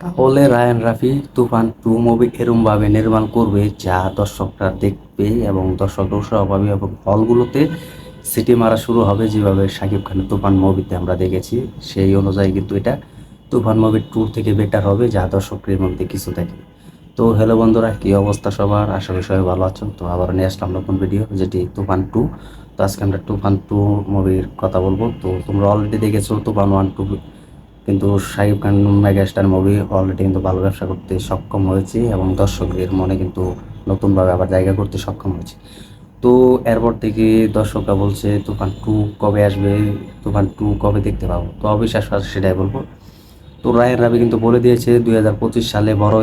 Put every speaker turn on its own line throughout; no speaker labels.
তাহলে Ryan Rafi, Toofan two movie এরমভাবে নির্মাণ করবে, যা দর্শকরা দেখবে এবং দর্শক উৎসাহ এবং হলগুলোতে সিটি মারা শুরু হবে যেভাবে শাকিব খানের তুফান মুভিতে আমরা দেখেছি। সেই অনুযায়ী কিন্তু এটা তুফান মুভি টু থেকে বেটার হবে, যা দর্শকের মধ্যে কিছু দেখে তো হ্যালো বন্ধুরা, কী অবস্থা সবার? আশা করি সবাই ভালো আছো তো আবার নিয়ে আসলাম নতুন ভিডিও যেটি তুফান টু তো আজকে আমরা তুফান টু মুভির কথা বলব। তো তোমরা অলরেডি দেখেছ তুফান ওয়ান টু কিন্তু Shakib Khan megastar movie already কিন্তু ভালো ব্যবসা করতে সক্ষম হয়েছে এবং দর্শকদের মনে কিন্তু নতুনভাবে আবার জায়গা করতে সক্ষম হয়েছে। তো এরপর থেকে দর্শকরা বলছে, তুফান টু কবে আসবে? তুফান টু কবে দেখতে পাবো? তো অবিশ্বাস সেটাই বলব। তো রায়ের রাবি কিন্তু বলে দিয়েছে, দুই হাজার পঁচিশ সালে বড়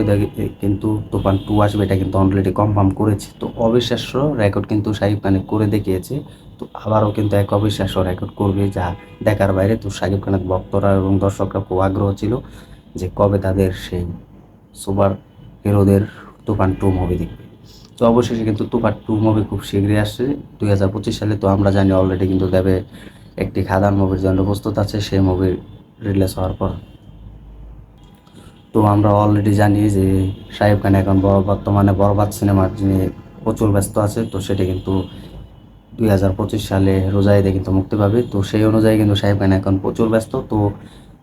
কিন্তু তুফান টু আসবে, এটা কিন্তু অলরেডি কনফার্ম করেছে। তো অবিশ্বাস্য রেকর্ড কিন্তু শাহিব খানে করে দেখিয়েছে, তো আবারও কিন্তু এক অবিশ্বাস্য রেকর্ড করবে যা দেখার বাইরে। তো শাকিব খানের ভক্তরা এবং দর্শকরা খুব আগ্রহ ছিল যে কবে তাদের সেই সুপার হিরোদের তুফান টু মুভি দেখবে। তো অবশেষে কিন্তু তুফান টু মুভি খুব শীঘ্রই আসছে, দুই হাজার পঁচিশ সালে। তো আমরা জানি অলরেডি কিন্তু দেবে একটি খাদান মুভির জন্য প্রস্তুত আছে, সেই মুভি রিলিজ হওয়ার পর। তো আমরা অলরেডি জানি যে শাহিব খান এখন বর্তমানে বরবাদ সিনেমার যিনি প্রচুর ব্যস্ত আছে, তো সেটি কিন্তু দুই হাজার পঁচিশ সালে রোজা ঈদে কিন্তু মুক্তি পাবে। তো সেই অনুযায়ী কিন্তু শাহিব খান এখন প্রচুর ব্যস্ত। তো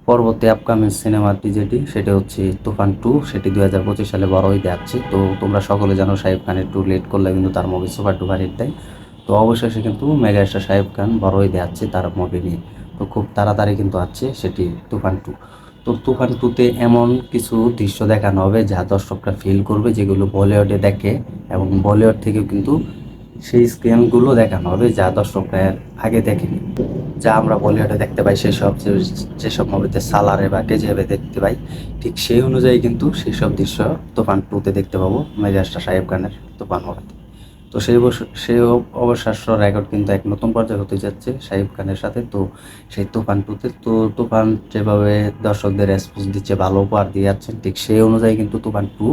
পরবর্তী আপকামিং সিনেমাটি যেটি, সেটি হচ্ছে তুফান টু সেটি দুই হাজার পঁচিশ সালে বড় ঈদে আসছে। তো তোমরা সকলে জানো শাহিব খান একটু লেট করলে কিন্তু তার মুভি সুপার ডুপার হিট দেয়। তো অবশেষে কিন্তু মেগা স্টার শাহিব খান বড় ঈদে আসছে তার মুভি নিয়ে। তো খুব তাড়াতাড়ি কিন্তু আছে সেটি তুফান টু তো তুফান টুতে এমন কিছু দৃশ্য দেখানো হবে যা দর্শকরা ফিল করবে, যেগুলো বলিউডে দেখে এবং বলিউড থেকেও কিন্তু সেই স্ক্রিনগুলো দেখানো হবে যা দর্শকরা আগে দেখেনি। যা আমরা বলিউডে দেখতে পাই সেসব যেসব মুভিতে সালারে বা কেজিএফে দেখতে পাই, ঠিক সেই অনুযায়ী কিন্তু সেই সব দৃশ্য তুফান টুতে দেখতে পাবো মেজাজটা সাহেব খানের তুফান মুভিতে তো সেই সেই অবিশ্বাস্য রেকর্ড কিন্তু এক নতুন পর্যায়ে হতে যাচ্ছে শাহিব খানের সাথে। তো সেই তুফান টুতে, তো তুফান যেভাবে দর্শকদের রেসপন্স দিচ্ছে, ভালো উপহার দিয়ে যাচ্ছেন, ঠিক সেই অনুযায়ী কিন্তু তুফান টু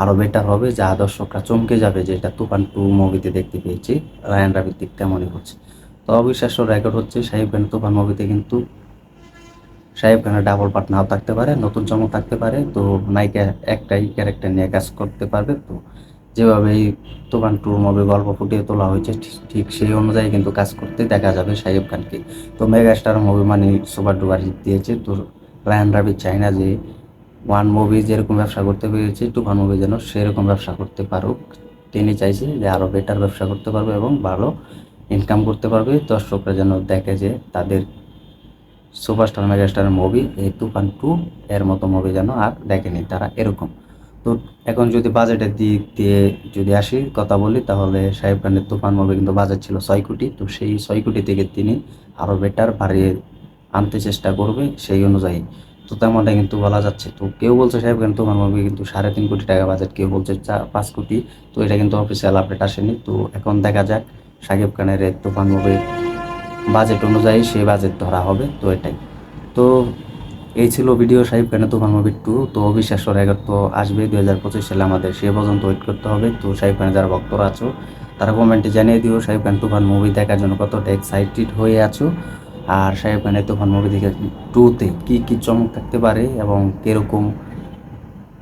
আরও বেটার হবে, যা দর্শকরা চমকে যাবে যেটা তুফান টু মুভিতে দেখতে পেয়েছি। রায়ান রাবির দিক তেমনই হচ্ছে। তো অবিশ্বাস্য রেকর্ড হচ্ছে শাহিব খান তুফান মুভিতে কিন্তু শাহিব খানের ডাবল পার্ট নাও থাকতে পারে, নতুন চমক থাকতে পারে। তো নায়িকা একটাই ক্যারেক্টার নিয়ে কাজ করতে পারবে। তো যেভাবে এই তুফান টু মুভি গল্প ফুটিয়ে তোলা হয়েছে, ঠিক- সেই অনুযায়ী কিন্তু কাজ করতে দেখা যাবে শাহিব খানকে। তো মেগা স্টার মুভি মানে সুপার ডুপার হিট দিয়েছে। তো রায়ান রাবি চাই না যে ওয়ান মুভি যেরকম ব্যবসা করতে পেরেছে, তুফান মুভি যেন সেরকম ব্যবসা করতে পারুক। তিনি চাইছে যে আরও বেটার ব্যবসা করতে পারবে এবং ভালো ইনকাম করতে পারবে। দর্শকরা যেন দেখে যে তাদের সুপারস্টার মেগাস্টার মুভি এই তুফান টু এর মতো মুভি যেন আর দেখেনি তারা এরকম। তো এখন যদি বাজেটের দিক দিয়ে যদি আসি, কথা বলি, তাহলে সাহেব খানের তুফান মুভি কিন্তু বাজেট ছিল ছয় কোটি। তো সেই ছয় কোটি থেকে তিনি আরও বেটার বাড়িয়ে আনতে চেষ্টা করবে সেই অনুযায়ী। তো তেমনটা কিন্তু বলা যাচ্ছে। তো কেউ বলছে সাহেব খান তুফান মুভি কিন্তু সাড়ে তিন কোটি টাকা বাজেট, কেউ বলছে চার পাঁচ কোটি। তো এটা কিন্তু অফিসিয়াল আপডেট আসেনি। তো এখন দেখা যাক সাকিব খানের তুফান মুভি বাজেট অনুযায়ী সেই বাজেট ধরা হবে। তো এটাই। তো এই ছিল ভিডিও সাহেব খানের তুফান মুভি টু তো অবিশ্বাস্য রেকর্ড তো আসবে দুই হাজার পঁচিশ সালে আমাদের। সে পর্যন্ত ওয়েট করতে হবে। তো সাহেব খানের যারা ভক্তরা আছো, তারা কমেন্টে জানিয়ে দিও সাহিব খান তুফান মুভি দেখার জন্য কতটা এক্সাইটেড হয়ে আছো। আর সাহিব খানের তুফান মুভি দেখে টুতে কী কী চমক থাকতে পারে এবং কীরকম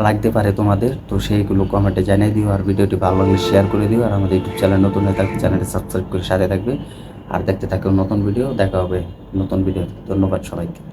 লাগতে পারে তোমাদের? তো সেইগুলো কমেন্টে জানিয়ে দিও আর ভিডিওটি ভালো লাগলে শেয়ার করে দিও। আর আমাদের ইউটিউব চ্যানেল নতুন হয়ে থাকলে চ্যানেলটি সাবস্ক্রাইব করে সাথে থাকবে। আর দেখতে থাকো নতুন ভিডিও দেখা হবে নতুন ভিডিও ধন্যবাদ সবাইকে।